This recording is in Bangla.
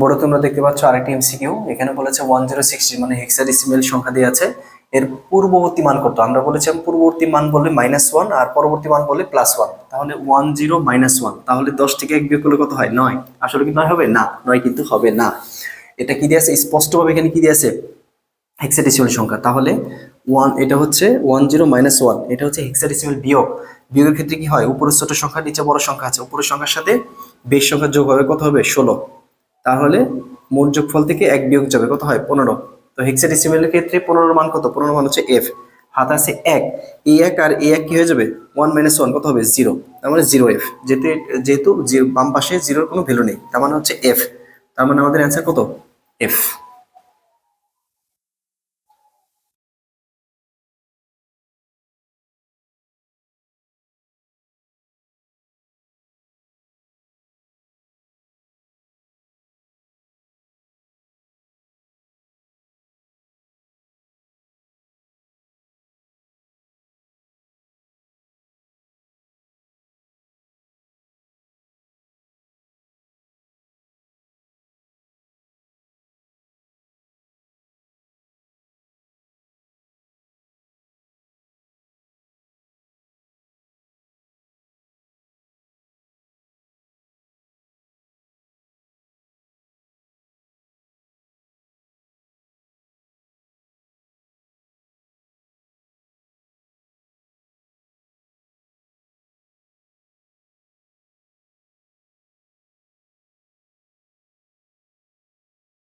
বোর্ডে তোমরা দেখতে পাচ্ছ আরেকটি এমসিকিউ এখানে বলেছে ওয়ান জিরো সিক্সটি মানে হেক্সাডেসিমেল সংখ্যা দিয়ে আছে। এর পূর্ববর্তী মান কত? আমরা বলেছিলাম পূর্ববর্তী মান বললে মাইনাস ওয়ান আর পরবর্তী মান বললে প্লাস ওয়ান তাহলে ওয়ান জিরো মাইনাস ওয়ান তাহলে দশ থেকে এক বিয়োগ করলে কত হয়? নয়। আসলে কি নয় হবে? না, নয় কিন্তু হবে না। এটা কি দিয়ে আছে? স্পষ্টভাবে এখানে কি দিয়ে আছে? হেক্সাডেসিমেল সংখ্যা। তাহলে ওয়ান এটা হচ্ছে ওয়ান জিরো মাইনাস ওয়ান এটা হচ্ছে হেক্সাডেসিমেল বিয়োগ। বিয়োগের ক্ষেত্রে কি হয়? উপরের ছোট সংখ্যা, নিচে বড় সংখ্যা আছে। উপরের সংখ্যার সাথে বেশ সংখ্যা যোগ হবে কত হবে? ষোলো। তাহলে মোট যোগফল থেকে এক বিয়োগ যাবে, কত হয়? পনেরো। তো হেক্সাডেসিমেলের ক্ষেত্রে পনেরো মান কত? পনেরো মান হচ্ছে এফ হাত আছে এক। এ এক আর এ এক কী হয়ে যাবে? ওয়ান মাইনাস ওয়ান কত হবে? জিরো তার মানে জিরো এফ যেহেতু যেহেতু বাম পাশে জিরোর কোনো ভ্যালু নেই, তার মানে হচ্ছে এফ তার মানে আমাদের অ্যান্সার কত? এফ